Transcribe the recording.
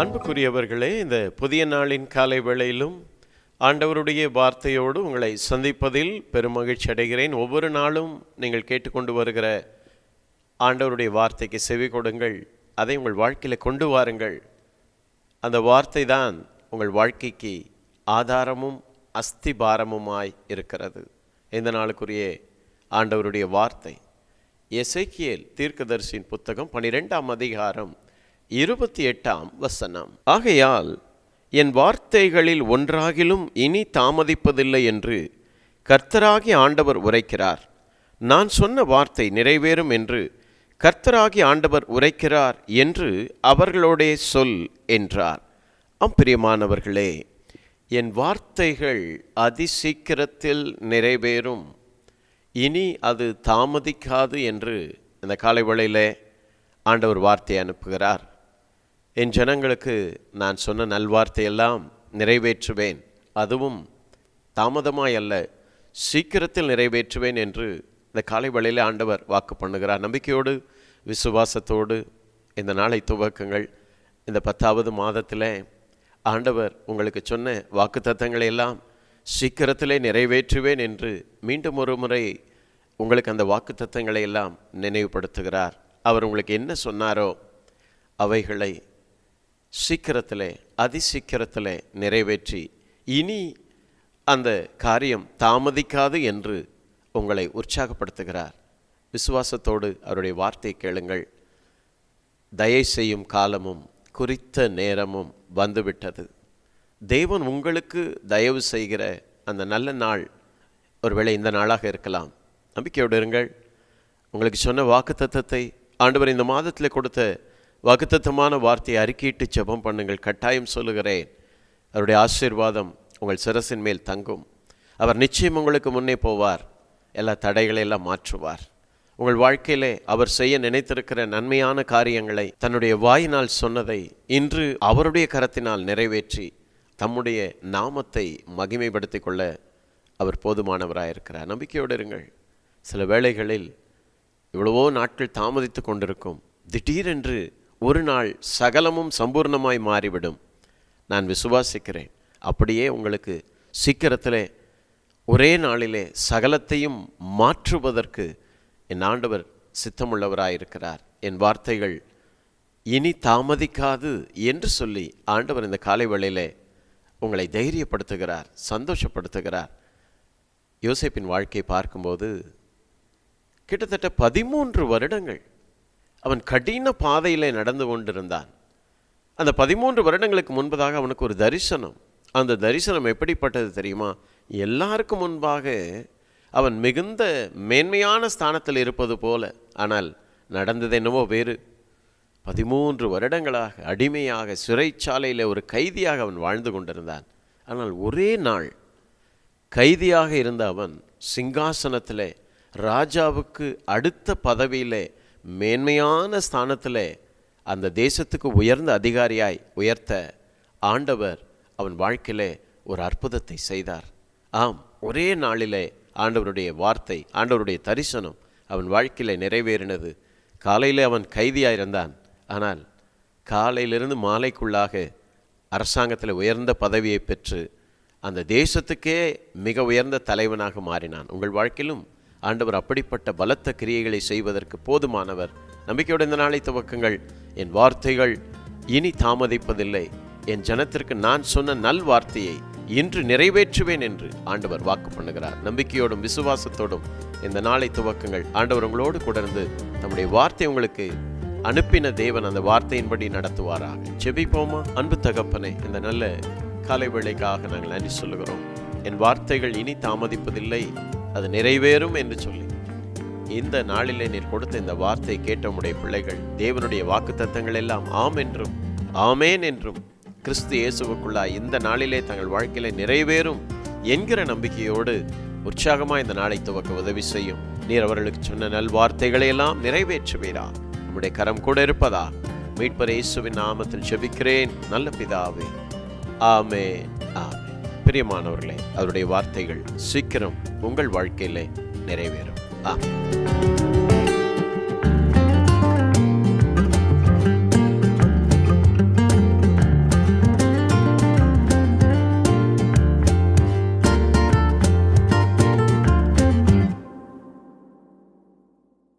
அன்புக்குரியவர்களே இந்த புதிய நாளின் காலை வேளையிலும் ஆண்டவருடைய வார்த்தையோடு உங்களை சந்திப்பதில் பெருமகிழ்ச்சி அடைகிறேன். ஒவ்வொரு நாளும் நீங்கள் கேட்டுக்கொண்டு வருகிற ஆண்டவருடைய வார்த்தைக்கு செவி கொடுங்கள். அதை உங்கள் வாழ்க்கையில் கொண்டு வாருங்கள். அந்த வார்த்தை தான் உங்கள் வாழ்க்கைக்கு ஆதாரமும் அஸ்திபாரமுமாய் இருக்கிறது. இந்த நாளுக்குரிய ஆண்டவருடைய வார்த்தை. எசைக்கியல் தீர்க்கதரிசியின் புத்தகம் பனிரெண்டாம் அதிகாரம் இருபத்தி எட்டாம் வசனம். ஆகையால் என் வார்த்தைகளில் ஒன்றாகிலும் இனி தாமதிப்பதில்லை என்று கர்த்தராகி ஆண்டவர் உரைக்கிறார். நான் சொன்ன வார்த்தை நிறைவேறும் என்று கர்த்தராகி ஆண்டவர் உரைக்கிறார் என்று அவர்களோடே சொல் என்றார். அம்பிரியமானவர்களே என் வார்த்தைகள் அதிசீக்கிரத்தில் நிறைவேறும். இனி அது தாமதிக்காது என்று இந்த காலை வேளையிலே ஆண்டவர் வார்த்தை அனுப்புகிறார். என் ஜனங்களுக்கு நான் சொன்ன நல்வார்த்தையெல்லாம் நிறைவேற்றுவேன். அதுவும் தாமதமாய் அல்ல சீக்கிரத்தில் நிறைவேற்றுவேன் என்று இந்த காலை வேளையில் ஆண்டவர் வாக்கு பண்ணுகிறார். நம்பிக்கையோடு விசுவாசத்தோடு இந்த நாளை துவக்கங்கள். இந்த பத்தாவது மாதத்தில் ஆண்டவர் உங்களுக்கு சொன்ன வாக்கு எல்லாம் சீக்கிரத்திலே நிறைவேற்றுவேன் என்று மீண்டும் ஒரு முறை உங்களுக்கு அந்த வாக்கு தத்தங்களை எல்லாம் நினைவுபடுத்துகிறார். அவர் உங்களுக்கு என்ன சொன்னாரோ அவைகளை சீக்கிரத்திலே அதிசீக்கிரத்திலே நிறைவேற்றி இனி அந்த காரியம் தாமதிக்காது என்று உங்களை உற்சாகப்படுத்துகிறார். விசுவாசத்தோடு அவருடைய வார்த்தை கேளுங்கள். தயை செய்யும் காலமும் குறித்த நேரமும் வந்துவிட்டது. தேவன் உங்களுக்கு தயவு செய்கிற அந்த நல்ல நாள் ஒருவேளை இந்த நாளாக இருக்கலாம். நம்பிக்கையோடு இருங்கள். உங்களுக்கு சொன்ன வாக்குத்தத்தத்தை ஆண்டவர் இந்த மாதத்தில் கொடுத்த வகுத்தத்தமான வார்த்தையை அறிக்கையிட்டு ஜெபம் பண்ணுங்கள். கட்டாயம் சொல்லுகிறேன். அவருடைய ஆசீர்வாதம் உங்கள் சிரசின் மேல் தங்கும். அவர் நிச்சயம் உங்களுக்கு முன்னே போவார். எல்லா தடைகளை எல்லாம் மாற்றுவார். உங்கள் வாழ்க்கையிலே அவர் செய்ய நினைத்திருக்கிற நன்மையான காரியங்களை தன்னுடைய வாயினால் சொன்னதை இன்று அவருடைய கரத்தினால் நிறைவேற்றி தம்முடைய நாமத்தை மகிமைப்படுத்தி கொள்ள அவர் போதுமானவராயிருக்கிறார். நம்பிக்கையோடு இருங்கள். சில வேளைகளில் எவ்வளவோ நாட்கள் தாமதித்து கொண்டிருக்கும். திடீரென்று ஒரு நாள் சகலமும் சம்பூர்ணமாய் மாறிவிடும். நான் விசுவாசிக்கிறேன். அப்படியே உங்களுக்கு சீக்கிரத்திலே ஒரே நாளிலே சகலத்தையும் மாற்றுவதற்கு என் ஆண்டவர் சித்தமுள்ளவராயிருக்கிறார். என் வார்த்தைகள் இனி தாமதிக்காது என்று சொல்லி ஆண்டவர் இந்த காலை வேளையில் உங்களை தைரியப்படுத்துகிறார் சந்தோஷப்படுத்துகிறார். யோசேப்பின் வாழ்க்கையை பார்க்கும்போது கிட்டத்தட்ட பதிமூன்று வருடங்கள் அவன் கடின பாதையிலே நடந்து கொண்டிருந்தான். அந்த பதிமூன்று வருடங்களுக்கு முன்பதாக அவனுக்கு ஒரு தரிசனம். அந்த தரிசனம் எப்படிப்பட்டது தெரியுமா? எல்லாருக்கும் முன்பாக அவன் மிகுந்த மேன்மையான ஸ்தானத்தில் இருப்பது போல. ஆனால் நடந்தது என்னவோ வேறு. பதிமூன்று வருடங்களாக அடிமையாக சிறைச்சாலையில் ஒரு கைதியாக அவன் வாழ்ந்து கொண்டிருந்தான். ஆனால் ஒரே நாள் கைதியாக இருந்த அவன் சிங்காசனத்தில் ராஜாவுக்கு அடுத்த பதவியிலே மேன்மையான ஸ்தானத்தில் அந்த தேசத்துக்கு உயர்ந்த அதிகாரியாய் உயர்த்த ஆண்டவர் அவன் வாழ்க்கையிலே ஒரு அற்புதத்தை செய்தார். ஆம் ஒரே நாளிலே ஆண்டவருடைய வார்த்தை ஆண்டவருடைய தரிசனம் அவன் வாழ்க்கையில் நிறைவேறினது. காலையில் அவன் கைதியாக இருந்தான் ஆனால் காலையிலிருந்து மாலைக்குள்ளாக அரசாங்கத்தில் உயர்ந்த பதவியை பெற்று அந்த தேசத்துக்கே மிக உயர்ந்த தலைவனாக மாறினான். உங்கள் வாழ்க்கையிலும் ஆண்டவர் அப்படிப்பட்ட பலத்த கிரியைகளை செய்வதற்கு போதுமானவர். நம்பிக்கையோட இந்த நாளை துவக்கங்கள். என் வார்த்தைகள் இனி தாமதிப்பதில்லை. என் ஜனத்திற்கு நான் சொன்ன நல் வார்த்தையை இன்று நிறைவேற்றுவேன் என்று ஆண்டவர் வாக்கு பண்ணுகிறார். நம்பிக்கையோடும் விசுவாசத்தோடும் இந்த நாளை துவக்கங்கள். ஆண்டவர் உங்களோடு கூட தம்முடைய வார்த்தை உங்களுக்கு அனுப்பின தேவன் அந்த வார்த்தையின்படி நடத்துவாராக. ஜெபிப்போமா? அன்பு தகப்பனை இந்த நல்ல காலை வேளைக்காக நாங்கள் நன்றி சொல்லுகிறோம். என் வார்த்தைகள் இனி தாமதிப்பதில்லை. அது நிறைவேறும் என்று சொல்லி. இந்த நாளிலே நீர் கொடுத்த இந்த வார்த்தை கேட்ட உடைய பிள்ளைகள் தேவனுடைய வாக்கு தத்தங்கள் எல்லாம் ஆம் என்றும் ஆமேன் என்றும் கிறிஸ்து இயேசுவுக்குள்ளா இந்த நாளிலே தங்கள் வாழ்க்கையில நிறைவேறும் என்கிற நம்பிக்கையோடு உற்சாகமா இந்த நாளை துவக்க உதவி செய்யும். நீர் அவர்களுக்கு சொன்ன நல்வார்த்தைகளை எல்லாம் நிறைவேற்றுவீரா. நம்முடைய கரம் கூட இருப்பதா? மீட்பர் இயேசுவின் நாமத்தில் செபிக்கிறேன் நல்ல பிதாவே. ஆமே ஆமே பிரியமானவர்களே அவருடைய வார்த்தைகள் சீக்கிரம் உங்கள் வாழ்க்கையிலே நிறைவேறும். ஆ